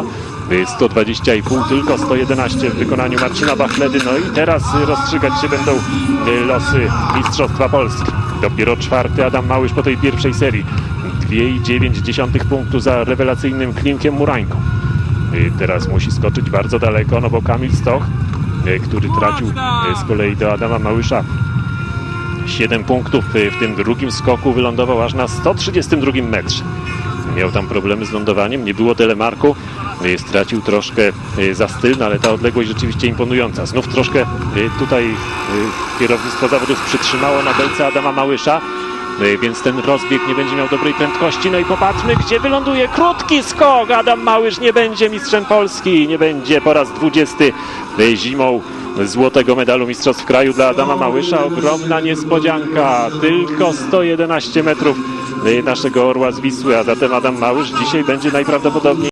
była. 120,5, tylko 111 w wykonaniu Marcina Bachledy. No i teraz rozstrzygać się będą y, losy Mistrzostwa Polski. Dopiero czwarty Adam Małysz po tej pierwszej serii. 2,9 punktu za rewelacyjnym Klimkiem Murańką. Y, Teraz musi skoczyć bardzo daleko, no bo Kamil Stoch, y, który tracił z kolei do Adama Małysza 7 punktów w tym drugim skoku, wylądował aż na 132 metrze. Miał tam problemy z lądowaniem, nie było telemarku, y, stracił troszkę y, za styl, no ale ta odległość rzeczywiście imponująca. Znów troszkę y, tutaj kierownictwo zawodów przytrzymało na belce Adama Małysza, więc ten rozbieg nie będzie miał dobrej prędkości. No i popatrzmy, gdzie wyląduje krótki skok. Adam Małysz nie będzie mistrzem Polski, nie będzie po raz 20 y, zimą złotego medalu Mistrzostw Kraju dla Adama Małysza. Ogromna niespodzianka, tylko 111 metrów naszego orła z Wisły, a zatem Adam Małysz dzisiaj będzie najprawdopodobniej